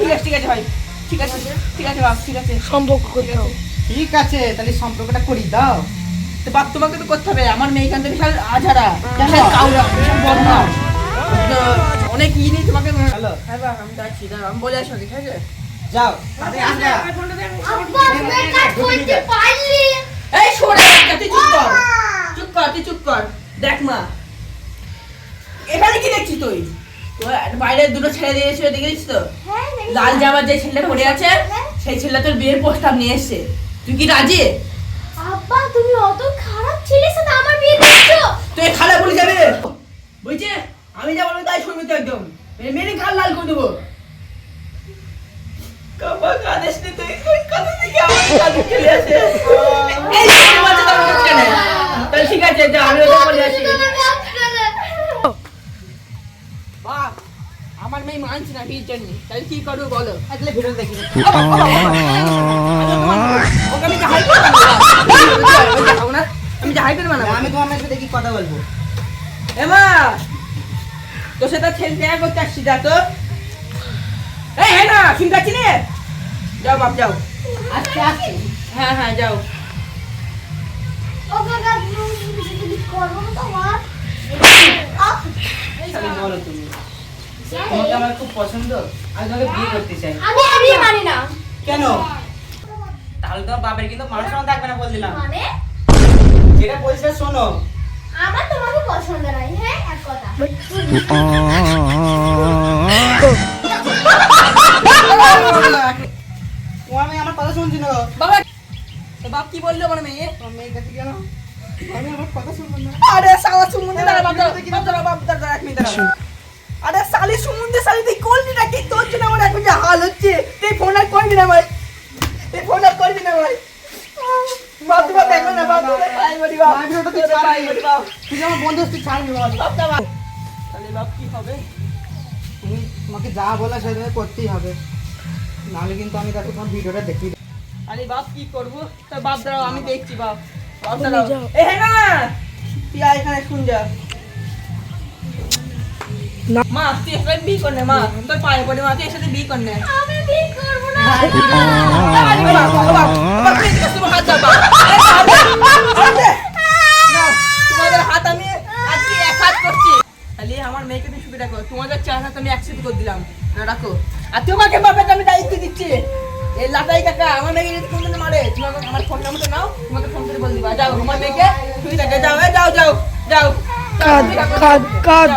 ঠিক আছে ঠিক আছে ভাই। ঠিক আছে ঠিক আছে বাপ ঠিক আছে। সম্পর্ক করতে হবে ঠিক আছে তাহলে সম্পর্কটা করি দাও। তো বাপ তোমাকে তো করতে হবে। আমার মেয়ে কান্তে বিশাল আঝারা বিশাল কাউরা বিশাল বদমাস অনেক ই নেই তোমাকে। হ্যালো। হ্যাঁ বাপ আমি যাচ্ছি। দাঁড়াও, আমি বলে আসো ঠিক আছে? যাও। তাড়াতাড়ি আসবে আব্বা তুমি কাজ করতে পারলি? এই সরে তুই চুপ কর। চুপ কর তুই চুপ কর। দেখ মা। এখানে কি দেখছিস তুই? বাইরে দুটো ছেড়ে দিয়েছিল দেখেছিস তো? হ্যাঁ। লাল জামার যে ছেলে পড়ে আছে হ্যাঁ। সেই ছেলে তোর বিয়ের প্রস্তাব নিয়ে এসছে। তুই কি রাজি? আব্বা তুমি অত খারাপ ছেলের সাথে আমার বিয়ে দিচ্ছো তুই খারাপ বলে যাবে। বুঝছি? আমি যা বলব তাই শুনবি তো একদম। মেরে মেরে গাল লাল করে দেবো। কাপা কাঁদিস নি তুই তুই কাঁদিস নি আমার কাঁদিস চলে আসে? এই বাচ্চা তোর করছে না তাহলে ঠিক আছে যা আমি ওটা বলে আসি। আমার মেয়ে মানছি না বিয়ের জন্য তাহলে কি করব বলো তাহলে ভিডিও দেখি আমি হাই করে বানাবো না আমি হাই করে বানাবো আমি তোমার মেয়ের সাথে কি কথা বলব এমা তোর সাথে ছেলে দেখা করতে আসছি যা তো এই হ্যাঁ না ঠিক আছে রে যাও বাপ যাও আজকে আসছি হ্যাঁ হ্যাঁ যাও করব তোমার বলো তুমি তোমাকে আমার খুব পছন্দ। আমি তোমাকে বিয়ে করতে চাই। আমি আমি মানি না। কেন? তাহলে তোমার বাপের কিন্তু মান সম্মান থাকবে না বলে দিলাম মানে? যেটা বলছে শোনো। আমার তোমাকে পছন্দ নাই হ্যাঁ? এক কথা। তোমার মেয়ে আমার কথা শুনছি না। বাবা তো বাপ কি বলল আমার মেয়ে? তোমার মেয়ের কাছে কেন আমি আমার কথা শুনব না। আরে সালা সুমুন্দে দাঁড়া বাপ দাঁড়া বাপ দাঁড়া এক মিনিট দাঁড়া। সুমুন্দে তুই করলি নাকি তোর জন্য আমার এখন যে হাল হচ্ছে? তুই ফোন আর করবি না ভাই। তুই ফোন আর করবি না ভাই। না কি তোমাকে যা বলা সেটা করতেই হবে। নাহলে কিন্তু আমি তাকে তোমার ভিডিওটা দেখি। আরে বাপ কি করব? তা বাপ দাঁড়াও আমি দেখছি বাপ। বাপ দাঁড়াও। এ হ্যাঁ না তুই এখানে শুন যা। না। মা তুই বিয়ে কর নে মা। তোর পায়ে পড়ে মা তুই কর নে। আমি বিয়ে করব না। আরে বাবা, বাবা, বাবা, বাবা, please, please, তোমার হাত দাও, বাবা। এই, হাত দে, হাত দে। নাও, তোমাদের হাত আমি আজকে এক হাত করছি। তাহলে আমার মেয়েকে তুমি সুখে রাখো তোমাদের চার হাত আমি একসাথে করে দিলাম। রাখো। আর তোমাকে বাবাকে আমি দায়িত্ব দিচ্ছি। এই লাটাই কাকা আমার মেয়েকে যদি কোনদিন মারে তুমি আমার ফোন নাম্বারটা নাও তোমাকে ফোন করে বলে দিবা। যাও আমার মেয়েকে সুখে থাকে যাও যাও যাও যাও। কাঁদ